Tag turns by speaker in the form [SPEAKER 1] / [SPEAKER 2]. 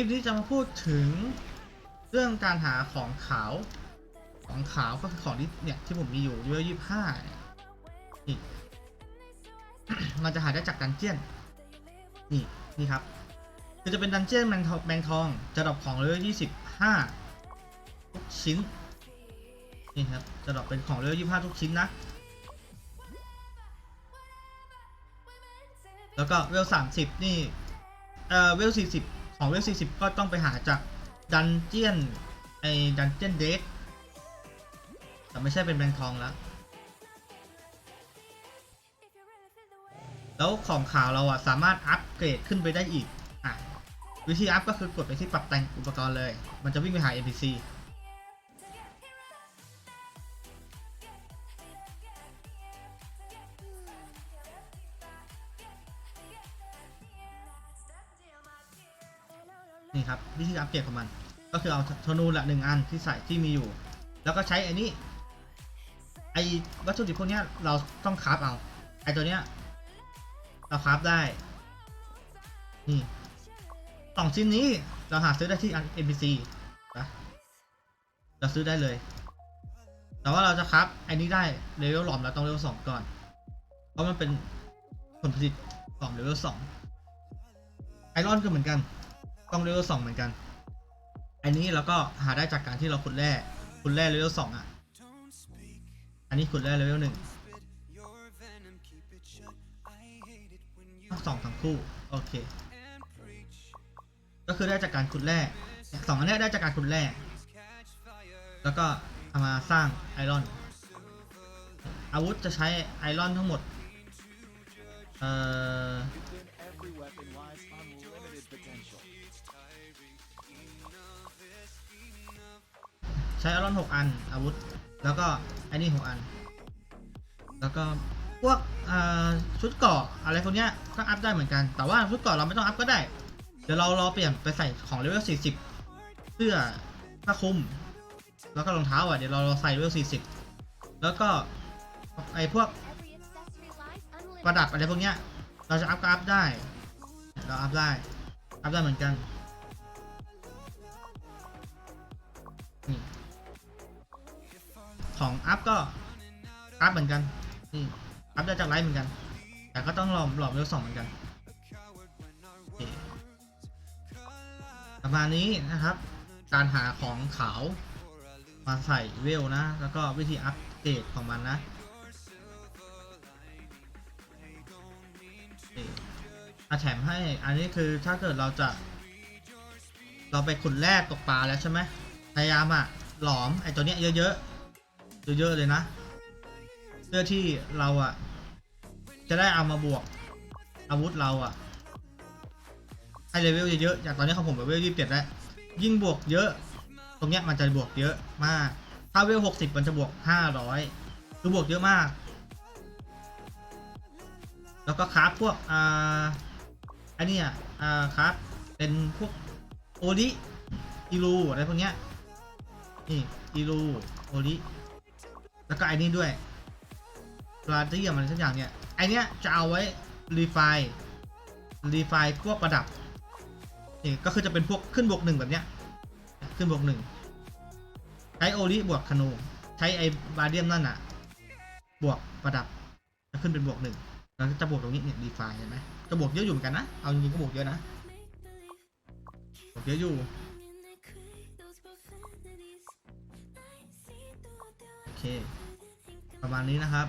[SPEAKER 1] ลิปนี้จะมาพูดถึงเรื่องการหาของขาว ของขาวก็คือของที่เนี่ยที่ผมมีอยู่เลเวยี่ห้านี่มันจะหาได้จากดันเจียน นี่นี่ครับ คือจะเป็นดันเจียนแมงทองแมงทองจะดรอปของเลเวลยี่สิบห้าทุกชิ้น นี่ครับ จะดรอปเป็นของเลเวลยี่ห้าทุกชิ้นนะ แล้วก็เวลสามสิบนี่ เอ่อเวลสี่สิบ ของเวลสี่สิบก็ต้องไปหาจากดันเจียนไอ้ดันเจียนเดทแต่ไม่ใช่เป็นแบงค์ทองแล้ว แล้วของขาวเราอะ สามารถอัปเกรดขึ้นไปได้อีกอะวิธีอัพก็คือกดไปที่ปรับแต่งอุปกรณ์เลย มันจะวิ่งไปหา NPC นี่ครับวิธีอัปเกรดของมัน ก็คือเอาธนูละหนึ่งอันที่ใส่ที่มีอยู่ แล้วก็ใช้ไอ้นี่ไอ้วัตถุดิบพวกนี้เราต้องคราฟเอา ไอ้ตัวเนี้ยเราคราฟได้นี่สองชิ้นนี้เราหาซื้อได้ที่ NPC นะเราซื้อได้เลย แต่ว่าเราจะคราฟไอ้นี้ได้เลเวลหลอมเราต้องเลเวลสองก่อน เพราะมันเป็นผลผลิตของเลเวลสองไอรอนก็เหมือนกัน ต้องเลเวลสองเหมือนกัน อันนี้เราก็หาได้จากการที่เราขุดแร่ขุดแร่เลเวลสองอะ อันนี้ขุดแร่เลเวลหนึ่งสองทั้งคู่ โอเค ก็คือได้จากการขุดแร่สองอันนี้ได้จากการขุดแร่แล้วก็เอามาสร้างไอรอน อาวุธจะใช้ไอรอนทั้งหมด เอ่อ ใช้ไอรอนหกอันอาวุธ แล้วก็ไอ้นี่หกอัน แล้วก็พวกชุดเกาะอะไรพวกเนี้ยก็อัพได้เหมือนกัน แต่ว่าชุดเกาะเราไม่ต้องอัพก็ได้ เดี๋ยวเรารอเปลี่ยนไปใส่ของเลเวล40 เสื้อผ้าคลุม แล้วก็รองเท้าอะเดี๋ยวเรารอใส่เลเวล40 แล้วก็ไอ้พวกประดับอะไรพวกเนี้ยเราจะอัพก็อัพได้ เราอัพได้ อัพได้เหมือนกัน ของอัพก็อัพเหมือนกันนี่อัพได้จากไลฟ์เหมือนกัน แต่ก็ต้องหลอมหลอมเลเวลสองเหมือนกันประมาณนี้นะครับ การหาของขาวมาใส่เวลนะ แล้วก็วิธีอัปเดตของมันนะอาแถมให้ อันนี้คือถ้าเกิดเราจะ เราไปขุดแร่ตกปลาแล้วใช่ไหมพยายามอะหลอมไอ้ตัวเนี้ยเยอะๆ เยอะๆเลยนะเพื่อที่เราอะจะได้เอามาบวก อาวุธเราอะให้เลเวลเยอะๆจากตอนนี้ของผมเลเวลยี่สิบเจ็ดแล้วยิ่งบวกเยอะ ตรงเนี้ยมันจะบวกเยอะมาก ถ้าเวลหกสิบมันจะบวกห้าร้อยคือบวกเยอะมาก แล้วก็คราฟพวกอ่าอันเนี้ยอ่าครับเป็นพวกโอริอีรูอะไรพวกเนี้ยนี่อีรูโอริ แล้วก็ไอ้นี่ด้วยปลาเทียมอะไรสักอย่างเนี่ยไอเนี้ยจะเอาไว้รีไฟรีไฟพวกประดับนี่ก็คือจะเป็นพวกขึ้นบวกหนึ่งแบบเนี้ยขึ้นบวกหนึ่งใช้โอริบวกคานูใช้ไอ้บาเดียมนั่นอะบวกประดับจะขึ้นเป็นบวกหนึ่งแล้วจะบวกตรงนี้เนี่ยดีไฟเห็นไหมจะบวกเยอะอยู่เหมือนกันนะเอาจริงๆก็บวกเยอะนะบวกเยอะอยู่ เค ประมาณนี้นะครับ